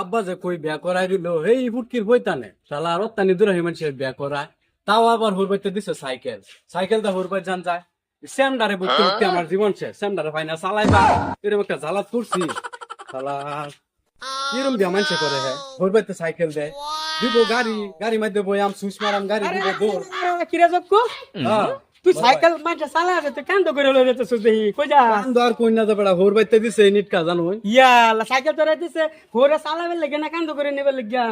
আব্বা যে কই বিয়া করাই দিল এই ফুটকির বইতানে শালা আর অত্যানি দূরে মানুষের বিয়া করায়। তাও আবার হুরবাইতে দিছে সাইকেল। সাইকেল দা হুরবাই জান যায়। স্যামডারে বুঝতে বুঝতে আমার জীবন শেষ। স্যামডারে ফাইনা চালাইবা এরকম একটা জ্বালাত করছি। শালা কিরম বিয়া মানুষে করে হ্যাঁ হুরবাইতে সাইকেল দেয়। দিব গাড়ি গাড়ি মধ্যে বয়াম সুইচ মারাম গাড়ি দিব দৌড়। কিরে জক্কু? হ্যাঁ। তুই সাইকেল মাঝে চালা তুই কান্দ করে লয়ে যেতে সুদেহি কই যা? কান্দ আর কইনা তো বেড়া হুরবাইতে দিছে নিটকা জানো? ইয়ালা সাইকেল তোরা দিছে ঘোরে চালাবে লাগে না কান্দ করে নেবে লাগিয়া?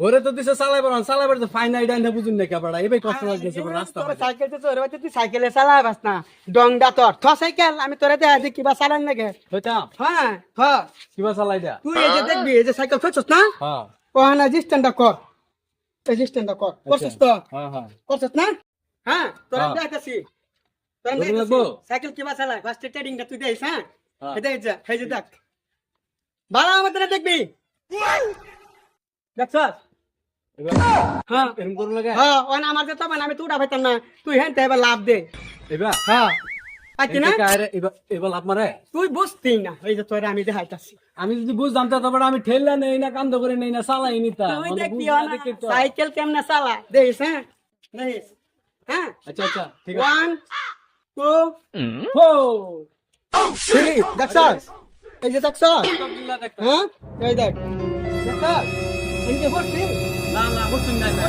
ওরে তো দিছে চালাইবার চালাইবার তো ফাইন আইডা না বুঝুন না কেবাড়া এবার কষ্ট লাগতেছে রাস্তা তোর সাইকেল তো তোর হইতে তুই সাইকেলে চালাবাস না ডংডা তোর। থ সাইকেল আমি তোরে দেখা দেখি কিবা চালান লাগে। হইতাম। হ্যাঁ থ। কিবা চালাই দিয়া। তুই এই যে দেখবি এই যে সাইকেল খুঁজছস না? হ্যাঁ। ওহানা জিস্টেন্ডা কর। এই জিস্টেন্ডা কর। করছস তো? হ্যাঁ হ্যাঁ। করছস না? হ্যাঁ তোরা হ্যাঁ। দেখাছি তোরা ধরে সাইকেল কিবা চালায় ফার্স্ট ট্রেডিংটা তুই দেখিস হ্যাঁ। দেখ যা এই যে দেখ। বালা আমাদের দেখবি? দেখছস হ্যাঁ। এরকম করুন লাগে। হ্যাঁ ওনা আমার যে তখন আমি তুই উঠা পাইতাম না। তুই হেন এবার লাভ দে। এবার? হ্যাঁ। এবার লাভ তোরে আমি যদি বুঝতাম তো তারপরে আমি ঠেললে নেই না কান্দ করে নেই না চালাই নিতাম। মানে তো। সাইকেল কেমনে চালা? দেখিস হ্যাঁ? দেখিস। হ্যাঁ? আচ্ছা আচ্ছা ঠিক আছে। ওয়ান টু হো থ্রি দেখছস এই যে দেখছস হ্যাঁ? এই দেখ। দেখছস এই যে বসছি না না বুঝছেন না না।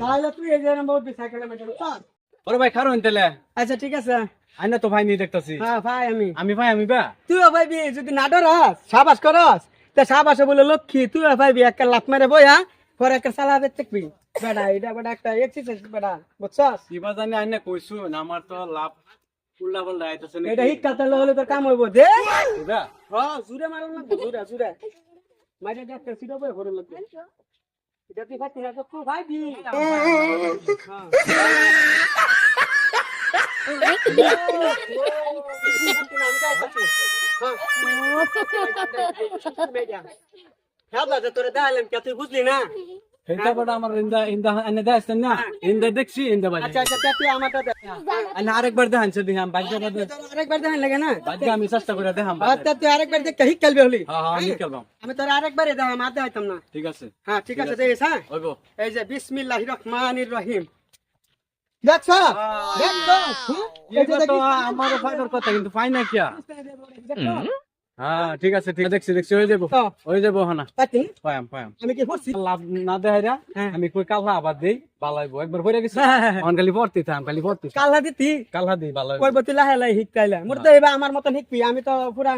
তাহলে তুই এই যে? ওরে ভাই খারো তেলে আচ্ছা ঠিক আছে। আইনা তো ভাই নিয়ে দেখতাছি। হ্যাঁ ভাই আমি। আমি ভাই আমি বা। তুইও যদি না ডরস সাবাস করস। তা সাবাসে বলে লক্ষ্মী তুইও ভাইবি একটা লাফ মেরে বইয়া পরে একটা সালা দেখবি বেটা এটা বেটা একটা এক্সারসাইজ বেটা বুঝছস? কিবা জানি আইনা কইছু আমার তো লাভ উল্লা পাল্লা আইতাছে নাকি? এটা হিট কাটালে হলে তোর কাম হইব দে। বুঝা? হ্যাঁ জুরে মারল না জুরে জুরে মাইরে দেখতে সিধা বই করে লাগবে। এটা তুই খাচ্ছিস না তো খুব ভাইবি। হ্যাঁ। তোরে দেখালাম কে তুই বুঝলি না এটা বড় আমার ইন্দা ইন্দা আইনা দেখছেন না ইন্দা দেখছি ইন্দা বাজে আচ্ছা আচ্ছা তুই আমারটা দেখ আইনা আরেকবার দেখান সে দেখাম বাজ্যা বাদে আরেকবার দেখান লাগে না বাজ্যা আমি চেষ্টা করে দেখাম আচ্ছা তুই আরেকবার দেখতে হিট খেলবি হলি হ্যাঁ হ্যাঁ নিকালবাম আমি তোর আরেকবারে দেখাম আর দেখাইতাম না ঠিক আছে হ্যাঁ ঠিক আছে দেখিস হ্যাঁ হইব এই যে বিসমিল্লাহির রহমানির রহিম দেখছ দেখছ এই যে তো দেখিস? আমার ফাইদার কথা কিন্তু কিয়া দেখছ? হ্যাঁ ঠিক আছে ঠিক আছে দেখছি দেখছি হয়ে যাব। হয়ে যাব হানা? পায়াম পায়াম। আমি কি করছি লাভ না দেয় হ্যাঁ। আমি কই কালহা আবার দেই বালাইবো। একবার পড়ে গেছি। হ্যাঁ, হ্যাঁ। অন খালি পড়তে থাম খালি পড়তে। থাম। দিতি? কালহা দেই বালাই কইব তুই লাহে লাহে শিখাইলা মোর তো এবার আমার মতন শিখবি। আমি তো পুরা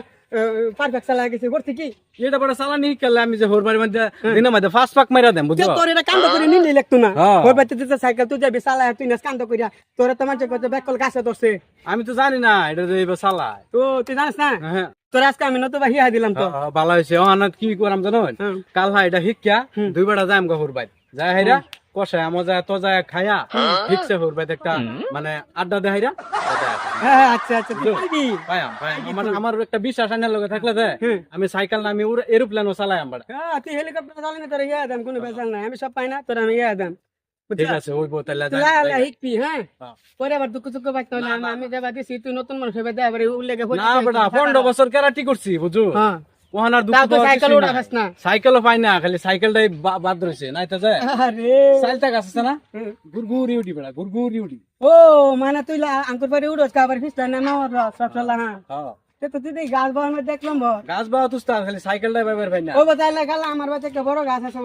পারফেক্ট চালা গেছি। করছি কি? এটা বড় চালানি কালে আমি যে হোরবাড়ির মধ্যে দিনের মধ্যে ফাস্ট পাক মাইরা দেম বুঝছ? তোর এটা কান্দ করে নিলি লাগতো না। হ্যাঁ। ওর বাড়িতে দিতে সাইকেল তুই যাবি চালা তুই না কান্দ করিয়া তোর তো মানুষ কত বেকল গাছে ধরছে। আমি তো জানি না এটা যে চালায়। তো তুই জানিস না? হ্যাঁ। তোর আজকে আমি নতুবা হিয়া দিলাম তো। হ্যাঁ, ভালো হয়েছে অনাথ কি করাম জানো? হ্যাঁ। এটা শিক্ষা। দুই বেড়া যাই আমগা হোরবাই যাই হাইরা কষায় আমো যায় তো যায় খায়া ঠিকছে হোরবাই একটা মানে আড্ডা দেহাইরা হ্যাঁ আচ্ছা আচ্ছা তুই পারবি। পায়াম পায়াম। আমার আমার একটা বিশ্বাস আনার লগে থাকলে দে আমি সাইকেল না আমি এরোপ্লেনও চালাই আমার হ্যাঁ তোর ইয়া দাম কোনো নাই। আমি সব পাই না তোর আমি ইয়া দাম। ঠিক আছে ওই বোতলে হ্যাঁ? হ্যাঁ। পরে আবার দুঃখ চুক্ষ পাইতে হলে আমি- দেবা দিছি তুই নতুন মানুষ হবে দেবা উল্লেখে না বছর কেরাটি করছি বুঝু হ্যাঁ। ওহানার দুঃখ তো সাইকেল কিছুই উড়া না। সাইকেলও পাই না খালি সাইকেলটাই বাদ রয়েছে নাই তো যায়? আরে। সাইলটা গাছ না? গুরগুরি উঠি বেড়া গুরগুরি উঠি ও মানে তুই আঙ্কুর পারে উড়োস কাবার ফিসটা না সব চলা হ্যাঁ। গাছ বাগান দেখলাম গাছ খালি সাইকেলটাই ভাই না। ও আমার বাচ্চা একটা বড় গাছ আছে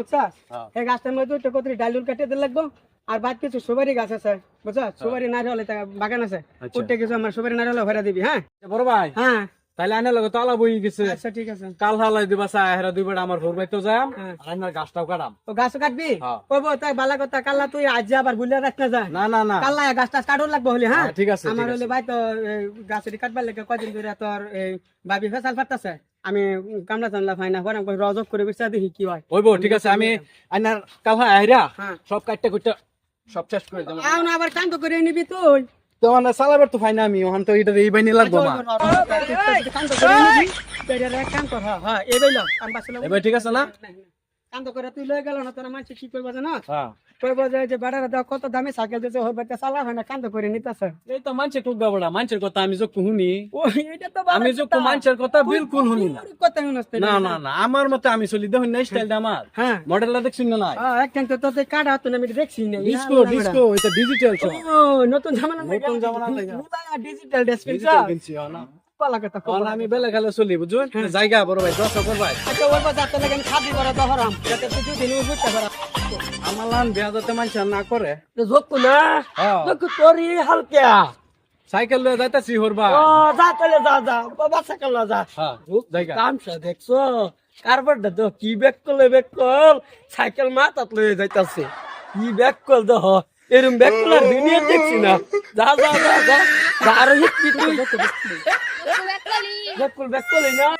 হ্যাঁ। এই গাছটার মধ্যে একটা কতরি দিলে লাগবো? আর বাদ কিছু সুপারি গাছ আছে সুপারি নারিয়াল এটা বাগান আছে। আচ্ছা। কিছু আমার সুপারি নারিয়াল ভরা দিবি হ্যাঁ? বড় ভাই। হ্যাঁ। তাইলে আইনের লগে তালা বই গেছে। আচ্ছা ঠিক আছে। কাল হালাই দিবা চা হেরা দুই বেড়া আমার ঘর বাইতে যাম। হ্যাঁ। আইনার গাছটাও কাটাম। ও কাটবি? হ্যাঁ। কইব তাই বালা কথা কাল্লা তুই আজ আবার ভুলে রাখ না যা না না না। কাল্লা গাছ টাছ কাটুন লাগবে হলে হ্যাঁ? হ্যাঁ, ঠিক আছে, আমার হলে ভাই তো গাছের কাটবার লেগে কদিন ধরে তোর এই বাবি ফেসাল ফাটতেছে। আমি কামলা চামলা ফাইনা পরে আমি রজব করে বিচার দেখি কি হয়? ওইব ঠিক আছে আমি আইনার কাল হা আইরা হ্যাঁ। সব কাটতে কুটতে সব শেষ করে দেবো। আও না আবার কান্ত করে নিবি তুই। তো মানে চালাবার তো ফাইনা আমি ওখান তো এটা এই বাইনি লাগবো না হ্যাঁ হ্যাঁ এবার ঠিক আছে না কান্দ করে তুই লয়ে গেল না তোরা মানুষ কি করব জানো? হ্যাঁ। কইবো যে যে বেড়ারা দাও কত দামি সাইকেল দিতে ওর বাড়িতে চালা হয় না কান্দ করে নিতেছে। এই তো মানুষে টুকবা বড়া মানুষের কথা আমি শুনি ও এটা তো আমি। যখন মানুষের কথা বিলকুল শুনি না। কথা শুনস তো না না না আমার মতে আমি চলি দেখুন না স্টাইলটা আমার। হ্যাঁ। মডেলটা দেখছি না নাই? হ্যাঁ তো তোর কাটা হতো না আমি দেখছি না। ডিস্কো ডিস্কো এটা ডিজিটাল ও নতুন জামানা নতুন জামানা থেকে। ডিজিটাল ডেসপিন ডিজিটাল না? পালা কথা কারণ আমি বেলা খেলে চলি বুঝুন? জায়গা বড় ভাই দশ কর ভাই। আচ্ছা ওর বাজার তো লাগেন খাদি করা তো হরাম। যাতে তুই দুদিন বুঝতে পারা আমার লান বিয়া যাতে মানুষ না করে। যোগ্য না? হ্যাঁ। যোগ্য তোরই হালকা। সাইকেল লয়ে যাইতাছি হরবা ও যা তাহলে যা যা। বাবা সাইকেল না যা। হ্যাঁ জায়গা। কামসা দেখছ? কারবারটা তো কি ব্যাক করলে ব্যাক কল। সাইকেল মাথাত লয়ে যাইতাছে। কি ব্যাক কল দেহ? এরম ব্যাক কল আর দুনিয়া দেখছি না। যা যা যা যা। আরও hit back call back call না